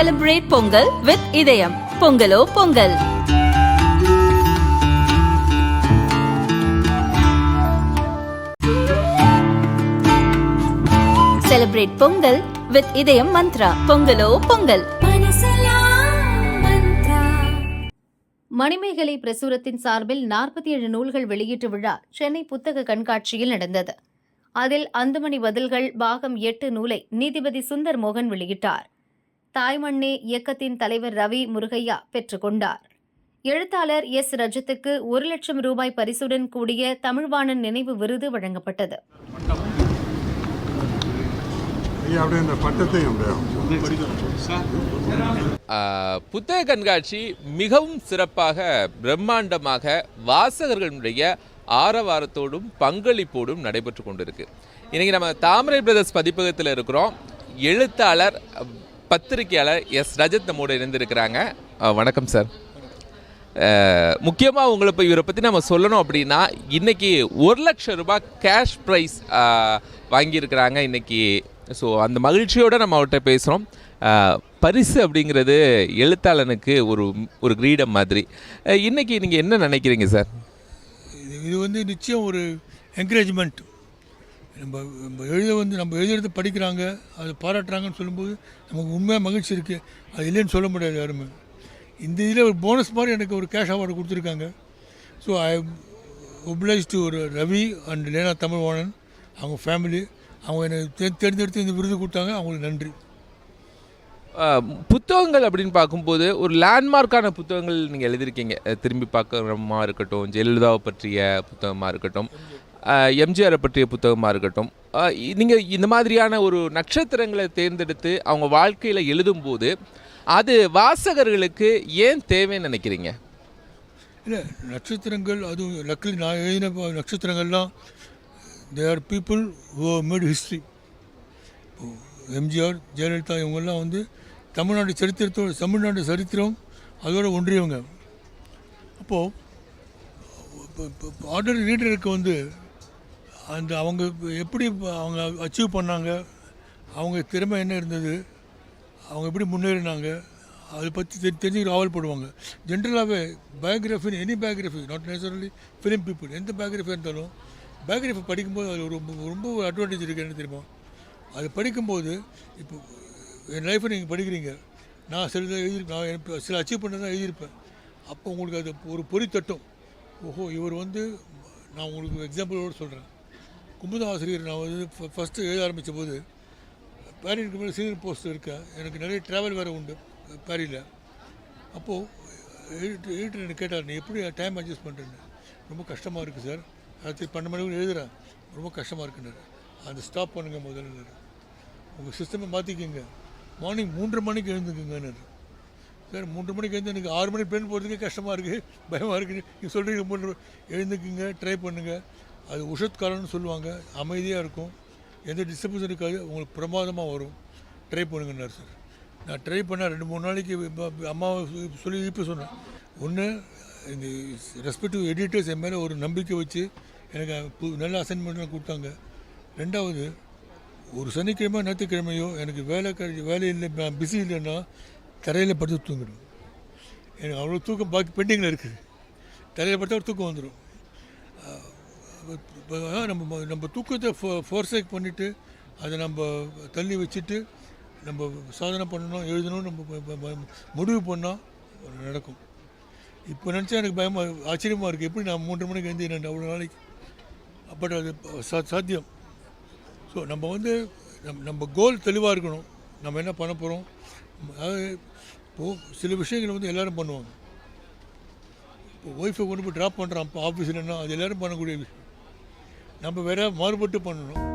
Celebrate Pongal with இதயம் பொங்கலோ Pongal Celebrate Pongal with இதயம் மந்த்ரா பொங்கலோ பொங்கல் மணிமேகலை பிரசுரத்தின் சார்பில் நாற்பத்தி ஏழு நூல்கள் வெளியீட்டு விழா சென்னை புத்தக கண்காட்சியில் நடந்தது. அதில் அந்துமணி பதில்கள் பாகம் எட்டு நூலை நீதிபதி சுந்தர் மோகன் வெளியிட்டார். தாய்மண்ணே இயக்கத்தின் தலைவர் ரவி முருகையா பெற்றுக்கொண்டார் எழுத்தாளர் எஸ். ரஜத்துக்கு ஒரு லட்சம் ரூபாய் பரிசுடன் கூடிய தமிழ்வாணன் நினைவு விருது வழங்கப்பட்டது. புத்தக கண்காட்சி மிகவும் சிறப்பாக பிரம்மாண்டமாக வாசகர்களுடைய ஆரவாரத்தோடும் பங்களிப்போடும் நடைபெற்று கொண்டிருக்கு. இன்னைக்கு நம்ம தாமரை பிரதர்ஸ் பதிப்பகத்தில் இருக்கிறோம். எழுத்தாளர் பத்திரிகையாளர் எஸ் ரஜத் நம்மோடு இணைந்திருக்கிறாங்க. வணக்கம் சார். முக்கியமாக உங்களை இப்போ இவரை பற்றி நம்ம சொல்லணும் அப்படின்னா இன்றைக்கி ஒரு லட்சம் ரூபாய் கேஷ் ப்ரைஸ் வாங்கியிருக்கிறாங்க இன்றைக்கி ஸோ அந்த மகிழ்ச்சியோடு நம்ம அவர்கிட்ட பேசுகிறோம் பரிசு அப்படிங்கிறது எழுத்தாளனுக்கு ஒரு ஒரு கிரீடம் மாதிரி. இன்றைக்கி நீங்கள் என்ன நினைக்கிறீங்க சார்? இது இது வந்து நிச்சயம் ஒரு என்கரேஜ்மெண்ட் நம்ம நம்ம எழுத வந்து நம்ம எழுதுறது படிக்கிறாங்க அது பாராட்டுறாங்கன்னு சொல்லும்போது நமக்கு உண்மையாக மகிழ்ச்சி இருக்குது அது இல்லைன்னு சொல்ல முடியாது யாருமே. இந்த இதில் ஒரு போனஸ் மாதிரி எனக்கு ஒரு கேஷ் அவார்டு கொடுத்துருக்காங்க. ஸோ ஐ ஒப்ளைஸ் டு ஒரு ரவி அண்ட் லேனா தமிழ்வாணன் அவங்க ஃபேமிலி அவங்க என்னை தேர்ந்தெடுத்து இந்த விருது கொடுத்தாங்க. அவங்களுக்கு நன்றி. புத்தகங்கள் அப்படின்னு பார்க்கும்போது ஒரு லேண்ட்மார்க்கான புத்தகங்கள் நீங்கள் எழுதியிருக்கீங்க. திரும்பி பார்க்குறமா இருக்கட்டும் ஜெயலலிதாவை பற்றிய புத்தகமாக இருக்கட்டும். எம்ஜிஆரை பற்றிய புத்தகமாக இருக்கட்டும். நீங்கள் இந்த மாதிரியான ஒரு நட்சத்திரங்களை தேர்ந்தெடுத்து அவங்க வாழ்க்கையில் எழுதும்போது அது வாசகர்களுக்கு ஏன் தேவைன்னு நினைக்கிறீங்க? இல்லை நட்சத்திரங்கள் அதுவும் லக்கிலி நான் எழுதின நட்சத்திரங்கள்லாம் they are people who made history MGR Jayalalithaa இவங்கெல்லாம் வந்து தமிழ்நாடு சரித்திரத்தோட தமிழ்நாடு சரித்திரம் அதோட ஒன்றியவங்க. அப்போது ஆர்டர் ரீடருக்கு வந்து அந்த அவங்க எப்படி அவங்க அச்சீவ் பண்ணாங்க அவங்க திறமை என்ன இருந்தது அவங்க எப்படி முன்னேறினாங்க அதை பற்றி தெரி தெரிஞ்சுக்கிற ஆவல்படுவாங்க ஜென்ரலாகவே biography any biography not naturally film people எந்த பயோகிராஃபியாக இருந்தாலும் பயோகிராஃபி படிக்கும்போது அது ஒரு ரொம்ப ரொம்ப ஒரு அட்வான்டேஜ் இருக்குது என்ன தெரியுமா? அது படிக்கும்போது இப்போ என் லைஃப்பை நீங்கள் படிக்கிறீங்க நான் சில எழுதி நான் சில அச்சீவ் பண்ணதான் எழுதியிருப்பேன். அப்போ உங்களுக்கு அது ஒரு பொறி தட்டும் ஓஹோ இவர் வந்து நான் உங்களுக்கு எக்ஸாம்பிளோடு சொல்கிறேன் குமுதாசிரியர் நான் வந்து ஃபஸ்ட்டு எழுத ஆரம்பித்த போது பேரிக்கு மேலே சீனியர் போஸ்ட் இருக்கேன் எனக்கு நிறைய ட்ராவல் வேறு உண்டு பேரியில் அப்போது எடிட்டர் எடிட்டர் எனக்கு கேட்டார் நீ எப்படி டைம் அட்ஜஸ்ட் பண்ணுறேன்னு ரொம்ப கஷ்டமாக இருக்குது சார் ராத்திரி பன்னெண்டு மணிக்கு எழுதுகிறேன் ரொம்ப கஷ்டமாக இருக்குன்னாரு. அந்த ஸ்டாப் பண்ணுங்கள் முதல்ல உங்கள் சிஸ்டமை மாற்றிக்கிங்க மார்னிங் மூன்று மணிக்கு எழுந்துக்குங்கன்னு சார் மூன்று மணிக்கு எழுந்து எனக்கு ஆறு மணி பெண் போகிறதுக்கே கஷ்டமாக இருக்குது பயமாக இருக்குது நீங்கள் சொல்கிறீங்க மூன்று எழுந்துக்குங்க ட்ரை பண்ணுங்கள் அது உஷத் காலம்னு சொல்லுவாங்க. அமைதியாக இருக்கும். எந்த டிஸ்டர்பன்ஸ் இருக்காது உங்களுக்கு பிரமாதமாக வரும். ட்ரை பண்ணுங்கன்னார் சார் நான் ட்ரை பண்ணேன் ரெண்டு மூணு நாளைக்கு அம்மாவை சொல்லி இப்போ சொன்னேன். ஒன்று இந்த ரெஸ்பெக்டிவ் எடிட்டர்ஸ் என் மேலே ஒரு நம்பிக்கை வச்சு எனக்கு பு- நல்ல அசைன்மெண்ட்லாம் கொடுத்தாங்க. ரெண்டாவது ஒரு சனிக்கிழமை ஞாயிற்றுக்கிழமையோ எனக்கு வேலை கிடை வேலை இல்லை பிஸி இல்லைன்னா தரையில் படுத்து தூங்கிடும் எனக்கு அவ்வளோ தூக்கம் பாக்கி பெண்டிங்கில் இருக்குது. தரையில் படுத்தா ஒரு தூக்கம் வந்துடும் நம்ம நம்ம தூக்கத்தை ஃபோ ஃபோர்சேக் பண்ணிவிட்டு அதை நம்ம தள்ளி வச்சுட்டு நம்ம சாதனை பண்ணணும் எழுதணும் நம்ம முடிவு பண்ணால் நடக்கும். இப்போ நினச்சா எனக்கு பயமாக ஆச்சரியமாக இருக்குது எப்படி நான் மூன்று மணிக்கு எழுந்து நான் அவ்வளோ நாளைக்கு. பட் அது சா சாத்தியம். ஸோ நம்ம வந்து நம் நம்ம கோல் தெளிவாக இருக்கணும். நம்ம என்ன பண்ண போகிறோம் அதாவது இப்போது சில விஷயங்கள் வந்து எல்லோரும் பண்ணுவாங்க. இப்போ ஒய்ஃபை கொண்டு போய் ட்ராப் பண்ணுறான் இப்போ என்ன அது எல்லோரும் பண்ணக்கூடிய விஷயம். நம்ம வேற மாறுபட்டு பண்ணணும்.